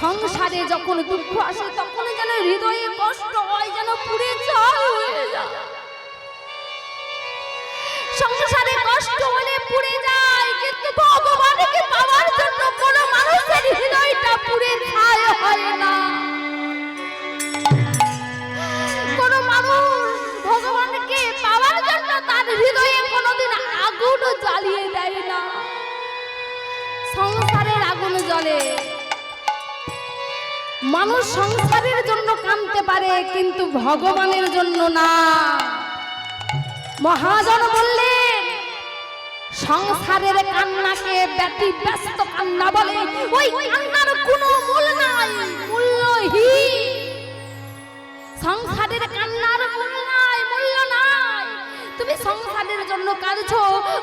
সংসারে যখন দুঃখ আসে, তখন যেন হৃদয়ে কষ্ট হয়, যেন পুড়ে ছাই হয়ে সংসারে কষ্ট হলে পুড়ে যায়, কিন্তু ভগবানকে পাওয়ার জন্য কোনো মানুষের হৃদয়টা পুড়ে ছাই হয় না। কোনো মানুষ ভগবানকে পাওয়ার জন্য তার হৃদয়ে কোনোদিন আগুন জ্বালিয়ে দেয় সংসারের আগুন জ্বলে। মানুষ সংসারের জন্য কাঁদতে পারে, কিন্তু ভগবানের জন্য না। মহাজন বললেন, সংসারের কান্নাকে ব্যতি ব্যস্ত কান্না বলে, ওই কান্নার কোনো মূল নাই, মূল্যহীন। সংসারের কান্নার মূল্য তুমি সংসারের জন্য কাঁদছো?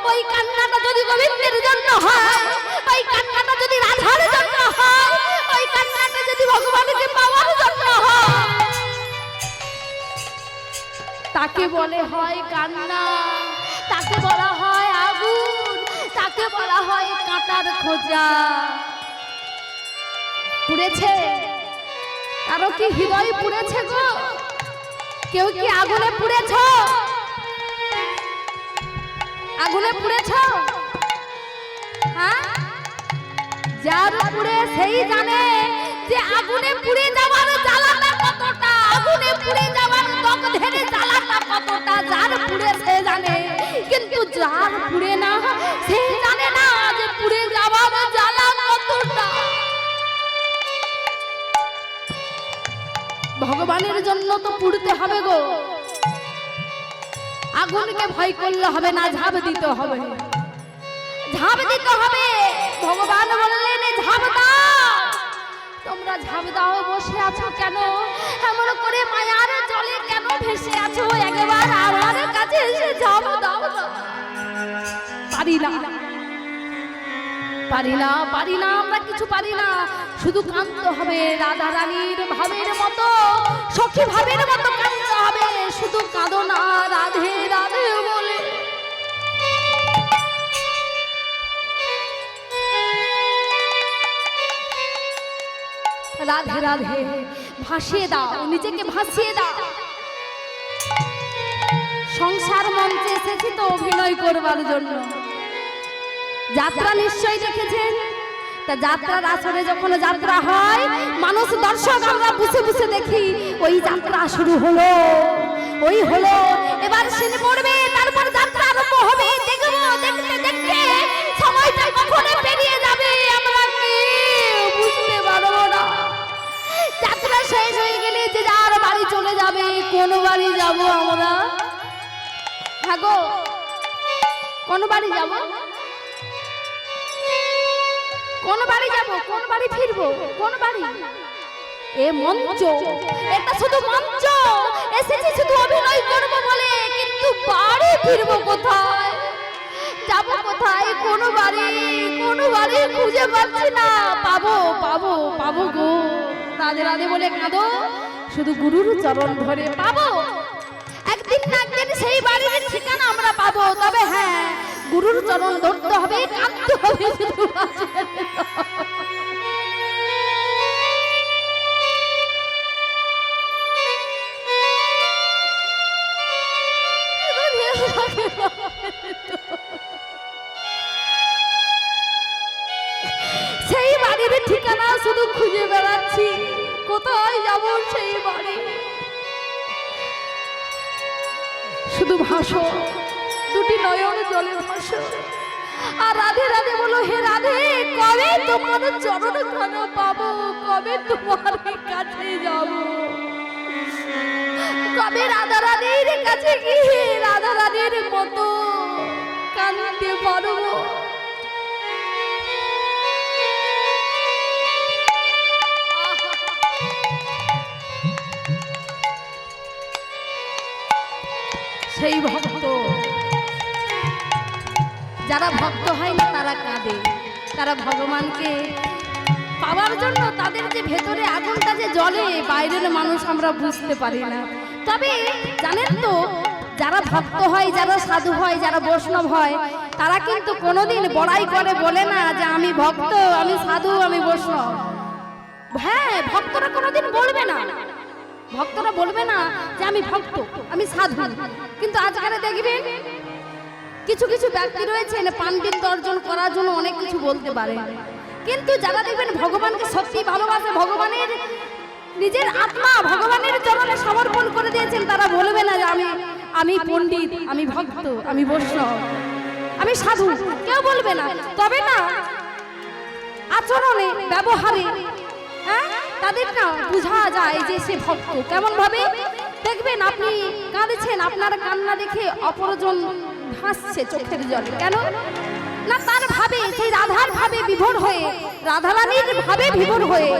ওই কান্নাটা যদি গোবিন্দের জন্য হয়, ওই কান্নাটা যদি রাধার জন্য হয়, ওই কান্নাটা যদি ভগবানকে পাওয়ার জন্য হয়। তাকে বলে হয় কান্না, তাকে বলা হয় আগুন, তাকে বলা হয় কাঁটার খোঁজা। পুড়েছে? কারও কি হৃদয় পুড়েছে গো? কেউ কি আগুনে পুড়েছ? আগুনে পুড়েছ? হ্যাঁ? যার পুড়ে সেই জানে যে আগুনে পুড়ে যাওয়ার জ্বালাটা কতটা, আগুনে পুড়ে যাওয়ার দগ্ধের জ্বালাটা কতটা, যার পুড়ে সে জানে। কিন্তু যার পুড়ে না, সে জানে না যে পুড়ে যাওয়ার জ্বালা কতটা। ভগবানের জন্য তো পুড়তে হবে গো। আগুনকে ভয় করলে হবে না, ঝাঁপ দিতে হবে। ঝাঁপ দিতে হবে। ভগবান বললেন, ঝাঁপ দাও। তোমরা ঝাঁপ দাও, বসে আছো কেন? এমন করে মায়ার জলে কেন ভেসে আছো? একবার আমার কাছে এসে ঝাঁপ দাও পারি না। পারি না পারি না আমরা কিছু পারি না। শুধু কাঁদতে হবে, রাধা রানীর ভাবের মতো, সখী ভাবের মতো কাঁদতে হবে শুধু কাঁদো না, রাধে রাধে বলে। রাধে রাধে, ভাসিয়ে দাও, নিজেকে ভাসিয়ে দাও। সংসার মঞ্চে এসেছি তো অভিনয় করবার জন্য। যাত্রা নিশ্চয়ই দেখেছেন? তা যাত্রার আসরে যখন যাত্রা হয়, মানুষ দর্শক আমরা বসে বসে দেখি, ওই যাত্রা শুরু হলো, ওই হলো, এবার সিনে পড়বে, তারপর যাত্রা আরম্ভ হবে, দেখব, দেখতে দেখতে, সময়টা কখন পেরিয়ে যাবে আমরা বুঝতে পারব না। যাত্রা শেষ হয়ে গেলে যে যার বাড়ি চলে যাবে, কোন বাড়ি যাব আমরা? গো কোন বাড়ি যাব? কোন বাড়ি যাব, কোন বাড়ি ফিরবো, কোন বাড়ি? এ মঞ্চ, এটা শুধু মঞ্চ, এসেছি শুধু অভিনয় করব বলে, কিন্তু বাড়ি ফিরবো কোথায়? যাব কোথায়? কোন বাড়ি কোন বাড়ি খুঁজে পাচ্ছি না। পাবো পাবো পাবো গো। রাধে রাধে বলে কাঁদো, শুধু গুরুর চরণ ধরে পাবো। একদিন না একদিন সেই বাড়ির ঠিকানা আমরা পাবো, তবে হ্যাঁ গুরুর চরণ ধরতে হবে কাঁদতে হবে তোমার চরণ খানা পাবো। কবে তোমার কাছে যাব? কবে রাধা রানীর কাছে গিয়ে রাধা রানীর মতো কাঁদতে পারব? সেই ভক্ত। যারা ভক্ত হয় না, তারা কাঁদে। তারা ভগবানকে পাওয়ার জন্য তাদের যে ভেতরে আগুনটা যে জলে বাইরের মানুষ আমরা বুঝতে পারি না। তবে জানেন তো, যারা ভক্ত হয়, যারা সাধু হয়, যারা বৈষ্ণব হয়, তারা কিন্তু কোনোদিন বড়াই করে বলে না যে আমি ভক্ত, আমি সাধু, আমি বৈষ্ণব। হ্যাঁ ভক্তরা কোনোদিন বলবে না। ভক্তরা বলবে না যে আমি ভক্ত, আমি সাধু। কিন্তু আজকালে দেখবেন কিছু কিছু ব্যক্তি রয়েছেন, পাণ্ডিত্য অর্জন করার জন্য অনেক কিছু বলতে পারে। কিন্তু যারা দেখবেন ভগবানকে সত্যি ভালোবাসে, ভগবানের নিজের আত্মা ভগবানের চরণে সমর্পণ করে দিয়েছেন, তারা বলবে না যে আমি আমি পণ্ডিত, আমি ভক্ত, আমি বৈষ্ণব, আমি সাধু, কেউ বলবে না। তবে না, আচরণে, ব্যবহারে হ্যাঁ তাদের না বোঝা যায় যে সে ভক্ত। কেমন ভাবে দেখবেন আপনি কাঁদছেন, আপনার কান্না দেখে অপরজন ভাসছে চোখের জল। কেন? না, তার ভাবে, সেই রাধার ভাবে বিভোর হয়ে, রাধারানীর ভাবে বিভোর হয়ে,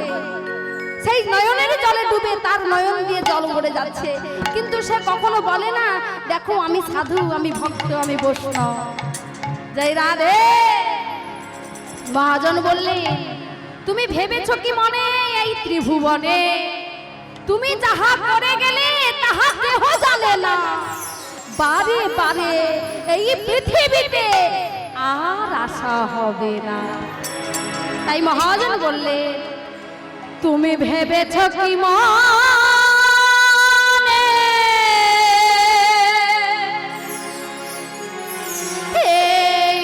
সেই নয়নের জলে ডুবে তার নয়ন দিয়ে জল ভরে যাচ্ছে। কিন্তু সে কখনো বলে না, দেখো, আমি সাধু, আমি ভক্ত, আমি বৈষ্ণব। জয় রাধে। মহাজন বললেন তুমি ভেবেছো কি মনে এই ত্রিভুবনে? তুমি যাহা করে গেলে, তাহা কেহ জানে না। বারে বারে এই পৃথিবীতে আর আশা হবে না। তাই মহাজন বললে, তুমি ভেবেছ কি মনে? এই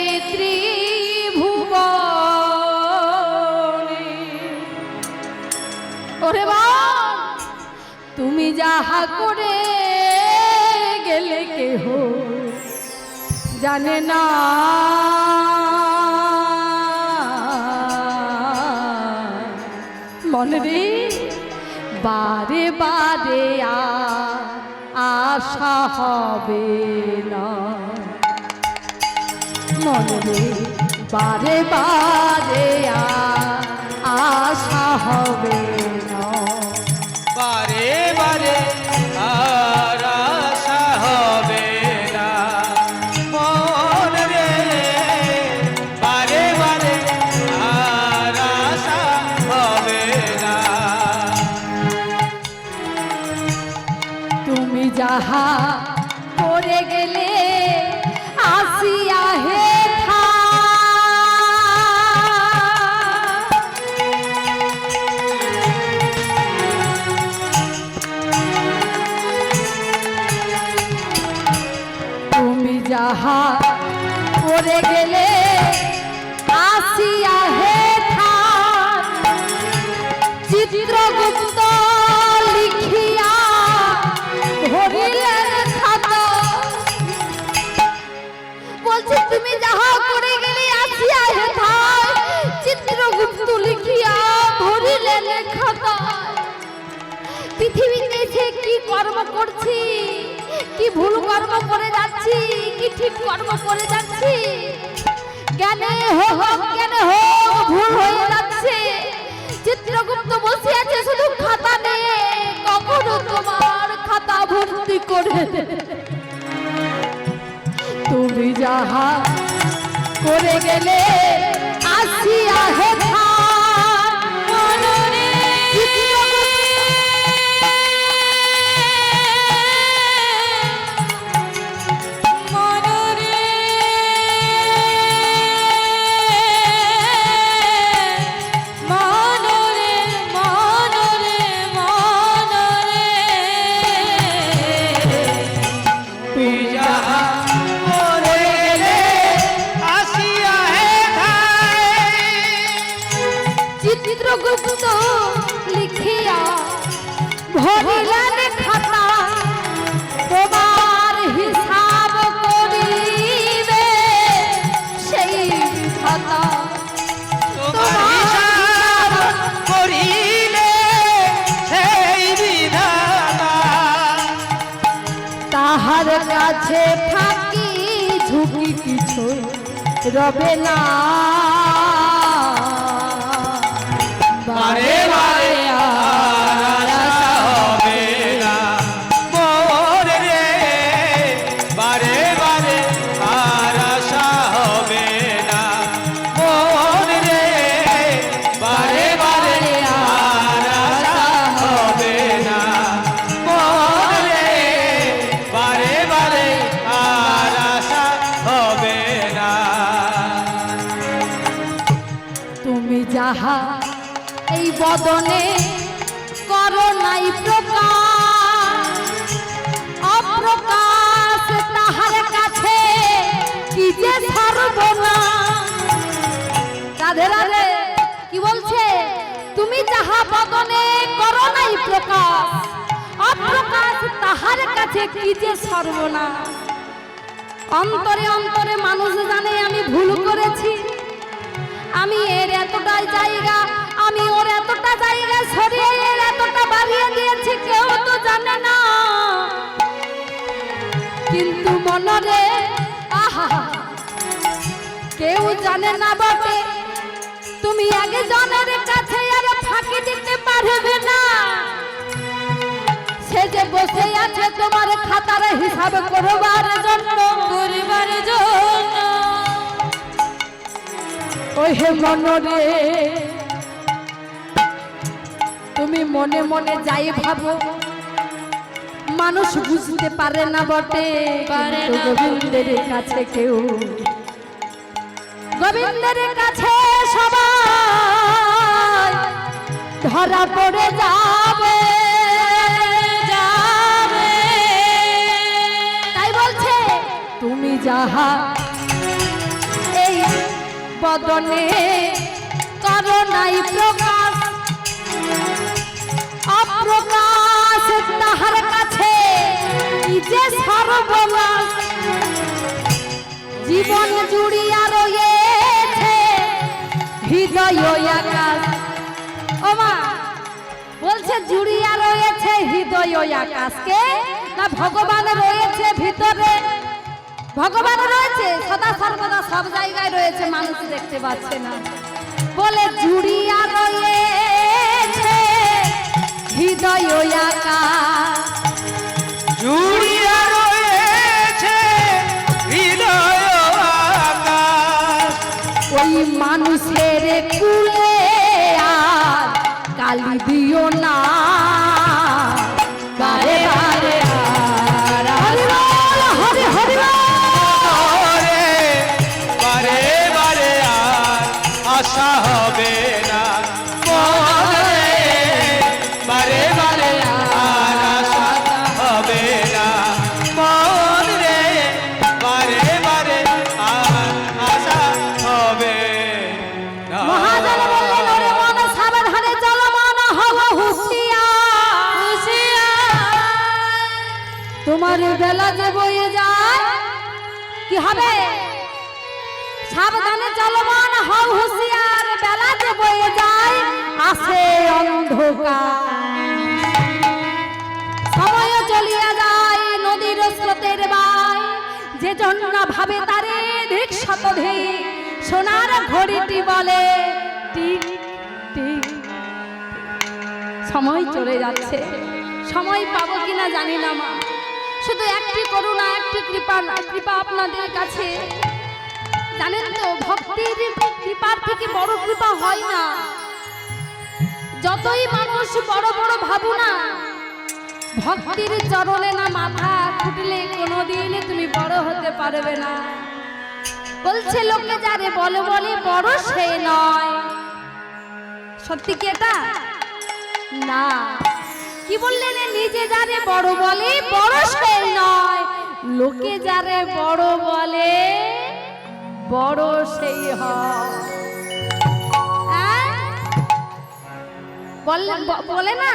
ওরে বা তুমি যাহা করে জানে না। মনে রে। বারে বারে আশা হবে না। মনে রে। বারে বারে আশা হবে না। ধরিলেন খাতা বলছে, তুমি যাহা করে গেলে আসিয়া হেথায় চিত্রগুপ্ত লিখিয়া ধরিলেন খাতা। পৃথিবীতে সে কি কর্ম করছি? কি ভুল কর্ম করে যাচ্ছি? কি ঠিক কর্ম করে যাচ্ছি? জ্ঞানে হোক জ্ঞানে হোক, ভুল হয়ে যাচ্ছে। চিত্রগুপ্ত বসে আছে শুধু খাতা নিয়ে। কখনো তোমার খাতা ভর্তি করে। তুমি যাহা করে গেলে আসিয়া হেথা তাহার কাছে ফাঁকি ঝুঁকি কিছু রবে না এই বদনে করো নাই প্রকাশ। অপ্রকাশ তাহার কাছে কি যে সর্বনা রাধে রাধে, কি বলছে? তুমি যাহা বদনে করো নাই প্রকাশ, অপ্রকাশ তাহার কাছে কি যে সর্বনা অন্তরে অন্তরে মানুষ জানে আমি ভুল করেছি। আমি এর এতটা জায়গা আমি ওর এতটা জায়গা সরিয়ে, এতটা বাড়িয়ে দিয়েছি, কেউ তো জানে না। কিন্তু মনরে, আহা, কেউ জানে না বটে। তুমি আগে জনের কাছে আর ফাঁকি দিতে পারবে না। সে যে বসে আছে তোমার খাতার হিসাব করবার জন্য করবার জন্য। ওই হে মনরে তুমি মনে মনে যাই ভাবো মানুষ বুঝতে পারে না বটে গোবিন্দের কাছে কেউ গোবিন্দের কাছে সবাই ধরা পড়ে যাবে। যাবে। তাই বলছে তুমি যাহা এই বদনে করো নাই প্রকাশ তাহার কাছে যে সর্বনাশ। জীবন জুড়িয়া রয়েছে, হৃদয় আকাশ। ও বলছে জুড়িয়া রয়েছে হৃদয় আকাশকে, না ভগবান রয়েছে ভিতরে? ভগবান রয়েছে? সদা সর্বদা সব জায়গায় রয়েছে, মানুষ দেখতে পাচ্ছে না। বলে জুড়িয়া রয়েছে হৃদয় আকাশ। জুড়িয়া রয়েছে হৃদয় আকাশ। ওই মানুষের কুলে আর কালি দিও না। বয়ে যায়। কি হবে? সাবধানে চলো মন হও হুঁশিয়ার বেলা যে বয়ে যায়। আসে অন্ধকার। সময় চলিয়া যায় নদীর স্রোতের বাই যে জন্য ভাবে তারে ধিক শতধি, সোনার ঘড়িটি বলে সময় চলে যাচ্ছে। সময় পাবো কিনা জানি না মা। শুধু একটি করুণা, একটি কৃপা কৃপা আপনাদের কাছে। জানেন তো, ভক্তির কৃপার থেকে বড় কৃপা হয় না। যতই মানুষ বড় বড় ভাবু না, ভক্তির চরণে না মাথা ফুটলে কোনোদিন তুমি বড় হতে পারবে না। বলছে লোকে যারে বলে বলে বড় সে নয়। সত্যি কি এটা? না। কি বললেন নিজে যারে বড় বলে? বড় সে নয়। লোকে যারে বড় বলে, বড় সেই বলে না?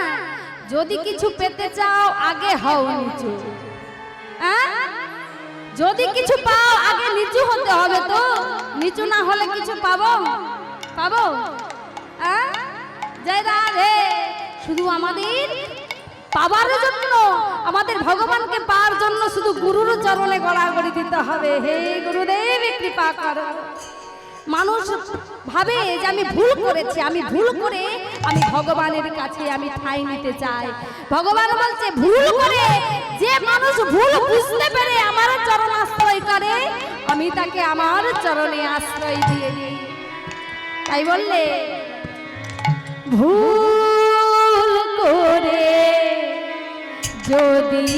যদি কিছু পেতে চাও, আগে হও নিচু? যদি কিছু পাও, আগে নিচু হতে হবে তো। নিচু না হলে কিছু পাবো? পাবো? জয় রাধে। শুধু আমাদের পাবার জন্য, আমাদের ভগবানকে পাওয়ার জন্য শুধু গুরুর চরণে গড়াগড়ি দিতে হবে। হে গুরুদেব, কৃপা করো। মানুষ ভাবে যে আমি ভুল করেছি, আমি ভুল করে আমি ভগবানের কাছে আমি ঠাঁই নিতে চাই। ভগবান বলছে, ভুল করে যে মানুষ ভুল বুঝতে পেরে আমার চরণ আশ্রয় করে, আমি তাকে আমার চরণে আশ্রয় দিয়ে তাই বললে, ভুল করে যদি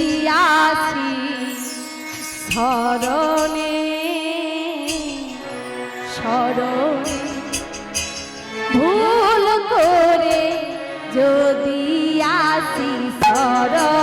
আসি স্মরণে স্মরণ ভুল করে যদি আসি সরণ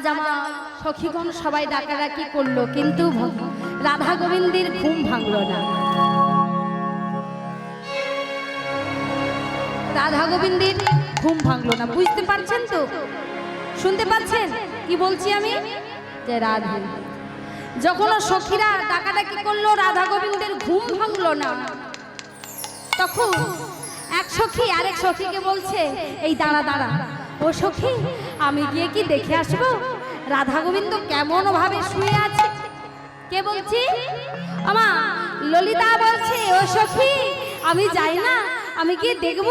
আজ আমার সখীগণ সবাই ডাকাডাকি করল, কিন্তু রাধা গোবিন্দের ঘুম ভাঙল না। রাধা গোবিন্দের ঘুম ভাঙলো না। বুঝতে পারছেন তো? শুনতে পাচ্ছেন? কি বলছি আমি? যে রাধা যখন সখীরা ডাকাডাকি করল, রাধা গোবিন্দের ঘুম ভাঙলো না। তখন এক সখী আরেক সখীকে বলছে, এই দাঁড়া দাঁড়া ও সখী, আমি গিয়ে কি দেখে আসব? রাধা গোবিন্দ কেমন ভাবে শুয়ে আছে? কে বলছি? আমা, ললিতা বলছে, ও সখী, আমি যাই না, আমি গিয়ে দেখব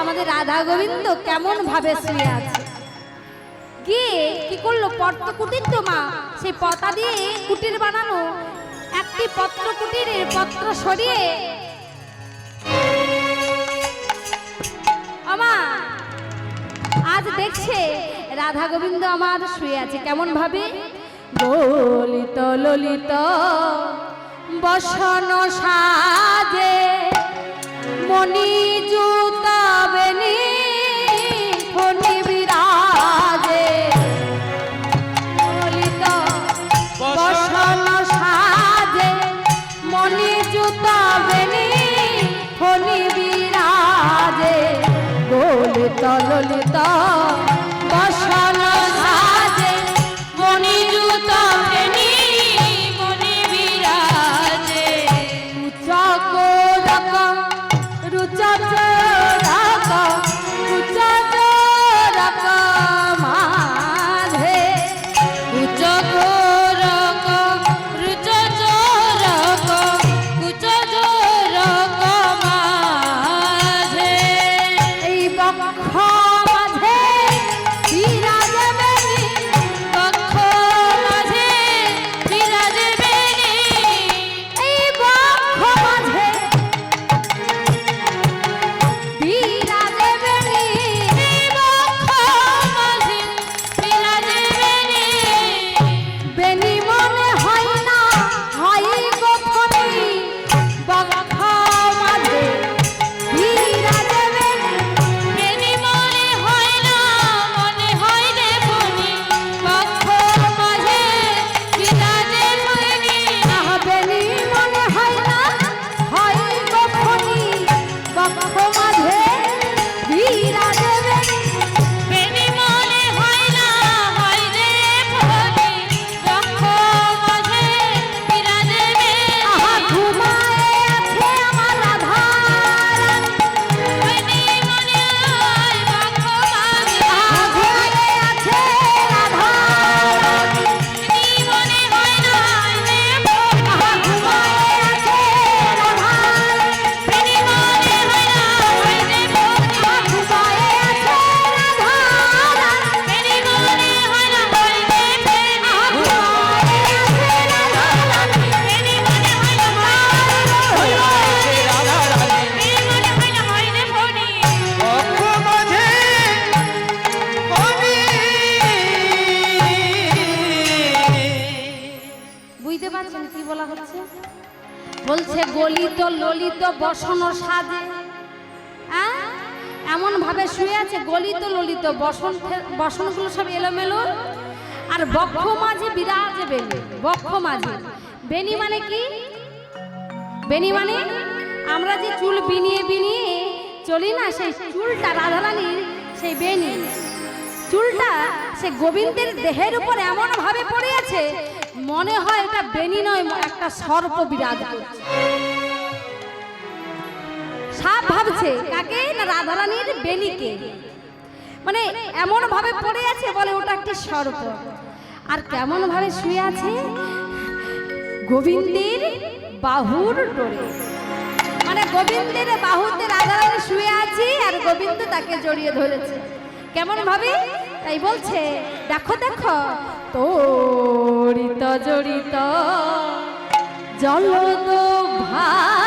আমাদের রাধা গোবিন্দ কেমন ভাবে শুয়ে আছে। গিয়ে কি করল? পত্র কুটির তো মা, সেই পতা দিয়ে কুটির বানানো একটি পত্র কুটিরের পত্র সরিয়ে আমা আজ দেখছে রাধা গোবিন্দ আমার শুয়ে আছে। কেমন ভাবে? ললিত ললিত বসন সাজে মণি ললিত ললিত বসন বলছে, গলিত ললিত বসন সাজে। এমন ভাবে শুয়ে আছে, গলিত ললিত বসন বসনগুলো সব এলোমেলো। আর বক্ষ মাঝে বিরাজে বেনি বক্ষ মাঝে। বেনি মানে কি? বেনি মানে আমরা যে চুল বিনিয়ে বিনিয়ে চলি না, সেই চুলটা রাধারানীর সেই বেনি চুলটা সে গোবিন্দের দেহের উপর এমন ভাবে পড়ে আছে মনে হয় এটা বেনি নয় একটা সর্প বিরাজ সাপ ভাবছে, কাকে? না রাধারানীর বেনিকে? মানে এমন ভাবে পড়ে আছে বলে ওটা একটি সর্প। আর কেমন ভাবে শুয়ে আছে? গোবিন্দের বাহুর ডোরে। মানে গোবিন্দের বাহুতে রাধারানী শুয়ে আছে আর গোবিন্দ তাকে জড়িয়ে ধরেছে। কেমন ভাবে তাই বলছে, দেখো দেখো তোরিত জড়িত জড়িত জলদ ভাতি